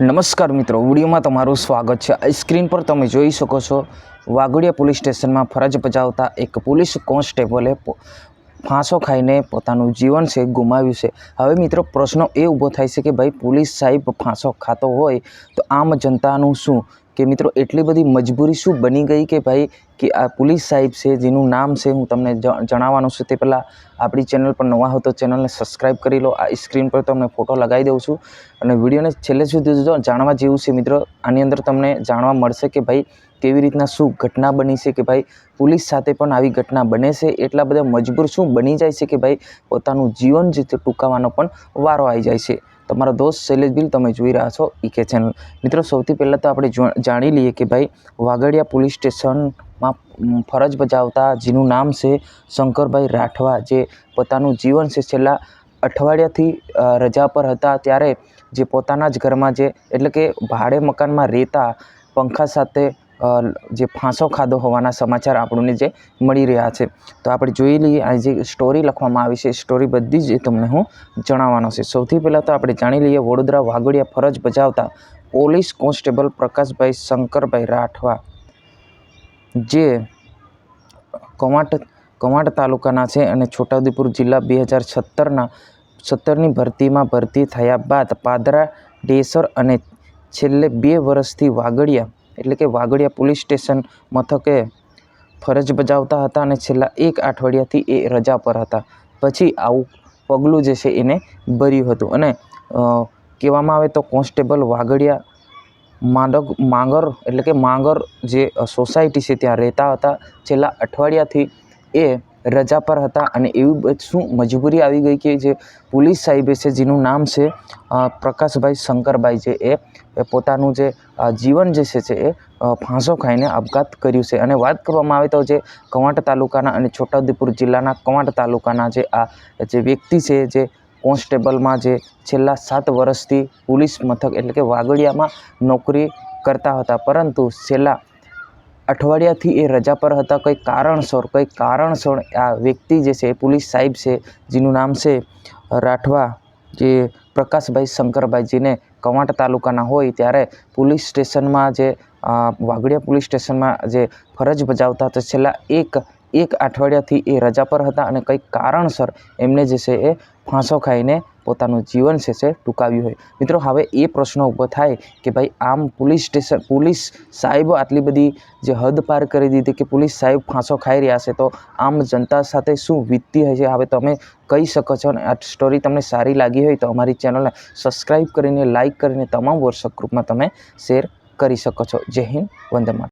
નમસ્કાર મિત્રો, વિડીયોમાં તમારું સ્વાગત છે. સ્ક્રીન પર તમે જોઈ શકો છો, વાઘોડિયા પોલીસ સ્ટેશનમાં ફરજ બજાવતા એક પોલીસ કોન્સ્ટેબલે ફાંસો ખાઈને પોતાનું જીવન છે ગુમાવ્યું છે. હવે મિત્રો, પ્રશ્ન એ ઊભો થાય છે કે ભાઈ, પોલીસ સાહેબ ફાંસો ખાતો હોય તો આમ જનતાનું શું? કે મિત્રો, એટલી બધી મજબૂરી શું બની ગઈ કે ભાઈ, કે આ પોલીસ સાહેબ છે, જેનું નામ છે, હું તમને જણાવવાનું છું તે પહેલાં આપણી ચેનલ પર નવા હો તો ચેનલને સબસ્ક્રાઈબ કરી લો. આ સ્ક્રીન પર તમને ફોટો લગાવી દઉં છું અને વિડીયોને છેલ્લે સુધી જોજો. જાણવા જેવું છે મિત્રો, આની અંદર તમને જાણવા મળશે કે ભાઈ, કેવી રીતના શું ઘટના બની છે કે ભાઈ, પોલીસ સાથે પણ આવી ઘટના બને છે. એટલા બધા મજબૂર શું બની જાય છે કે ભાઈ, પોતાનું જીવન જે ટૂંકાવાનો પણ વારો આવી જાય છે. તમારો દોસ્ત શૈલેષ બિલ તમે જોઈ રહ્યા છો ઈકે ચેનલ મિત્રો, સૌથી પહેલાં તો આપણે જાણી લઈએ કે ભાઈ, વાગડિયા પોલીસ સ્ટેશનમાં ફરજ બજાવતા જેનું નામ છે શંકરભાઈ રાઠવા, જે પોતાનું જીવન છે છેલ્લા અઠવાડિયાથી રજા પર હતા ત્યારે જે પોતાના જ ઘરમાં જે, એટલે કે ભાડે મકાનમાં રહેતા, પંખા સાથે જે ફાંસો ખાધો હોવાના સમાચાર આપણને જે મળી રહ્યા છે. તો આપણે જોઈ લઈએ, આ જે સ્ટોરી લખવામાં આવી છે સ્ટોરી બધી જ તમને હું જણાવવાનો છે. સૌથી પહેલાં તો આપણે જાણી લઈએ, વડોદરા વાઘોડિયા ફરજ બજાવતા પોલીસ કોન્સ્ટેબલ પ્રકાશભાઈ શંકરભાઈ રાઠવા, જે કવાંટ કવાંટ તાલુકાના છે અને છોટાઉદેપુર જિલ્લા બે હજાર સત્તરના, સત્તરની ભરતીમાં ભરતી થયા બાદ પાદરા ડેસર અને છેલ્લે બે વર્ષથી વાગડિયા એટલે કે વાગડિયા પોલીસ સ્ટેશન મથકે ફરજ બજાવતા હતા અને છેલ્લા એક અઠવાડિયાથી એ રજા પર હતા. પછી આવું પગલું જે છે એને ભર્યું હતું. અને કહેવામાં આવે તો કોન્સ્ટેબલ વાગડિયા માંડગ, માંગર એટલે કે માંગર જે સોસાયટી છે ત્યાં રહેતા હતા. છેલ્લા અઠવાડિયાથી એ રજા પર હતા અને એવી શું મજબૂરી આવી ગઈ કે જે પોલીસ સાહેબે છે, જેનું નામ છે પ્રકાશભાઈ શંકરભાઈ છે એ એ પોતાનું જે જીવન જે છે એ ફાંસો ખાઈને આપઘાત કર્યું છે. અને વાત કરવામાં આવે તો જે કવાંટ તાલુકાના અને છોટાઉદેપુર જિલ્લાના કવાંટ તાલુકાના જે આ, જે વ્યક્તિ છે, જે કોન્સ્ટેબલમાં જે છેલ્લા સાત વર્ષથી પોલીસ મથક એટલે કે વાગડિયામાં નોકરી કરતા હતા. પરંતુ છેલ્લા અઠવાડિયાથી એ રજા પર હતા. કંઈ કારણસર કંઈ કારણસર આ વ્યક્તિ જે છે પોલીસ સાહેબ છે, જેનું નામ છે રાઠવા જે પ્રકાશભાઈ શંકરભાઈ જેને કવાંટ તાલુકાના હોય ત્યારે પોલીસ સ્ટેશનમાં જે વાઘડિયા પોલીસ સ્ટેશનમાં જે ફરજ બજાવતા હતા, છેલ્લા એક એક અઠવાડિયાથી એ રજા પર હતા અને કંઈક કારણસર એમને જે છે એ ફાંસો ખાઈને પોતાનું જીવન છે છે, ટૂંકાવ્યું હોય. મિત્રો, હવે એ પ્રશ્ન ઊભો થાય કે ભાઈ, આમ પોલીસ સ્ટેશન, પોલીસ સાહેબ આટલી બધી જે હદ પાર કરી દીધી કે પોલીસ સાહેબ ફાંસો ખાઈ રહ્યા છે, તો આમ જનતા સાથે શું વીતતી હશે હવે તમે કહી શકો છો અને આ સ્ટોરી તમને સારી લાગી હોય તો અમારી ચેનલને સબસ્ક્રાઈબ કરીને લાઇક કરીને તમામ વોટ્સઅપ ગ્રુપમાં તમે શેર કરી શકો છો. જય હિન્દ, વંદે